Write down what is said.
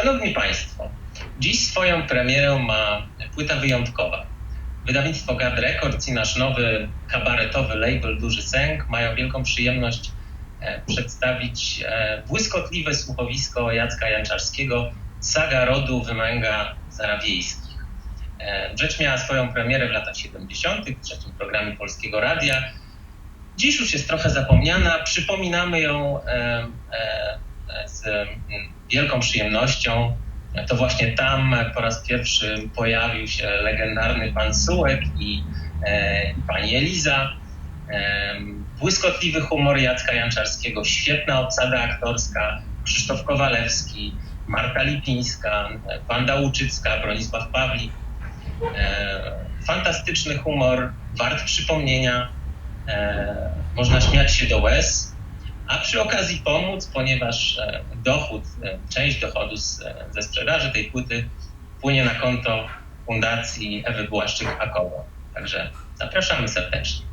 Szanowni Państwo, dziś swoją premierę ma płyta wyjątkowa. Wydawnictwo Gad Records i nasz nowy kabaretowy label Duży Sęk mają wielką przyjemność e, przedstawić e, błyskotliwe słuchowisko Jacka Janczarskiego Saga rodu wymęga zarawiejskich. E, Rzecz miała swoją premierę w latach 70. w trzecim programie Polskiego Radia. Dziś już jest trochę zapomniana. Przypominamy ją z wielką przyjemnością. To właśnie tam po raz pierwszy pojawił się legendarny pan Sułek i, e, i pani Eliza. E, błyskotliwy humor Jacka Janczarskiego, świetna obsada aktorska, Krzysztof Kowalewski, Marta Lipińska, Wanda Łuczycka, Bronisław Pawlik. E, fantastyczny humor, wart przypomnienia. E, można śmiać się do łez, a przy okazji pomóc, ponieważ e, dochód, e, część dochodu z, e, ze sprzedaży tej płyty płynie na konto Fundacji Ewy Błaszczyk-Akowo. Także zapraszamy serdecznie.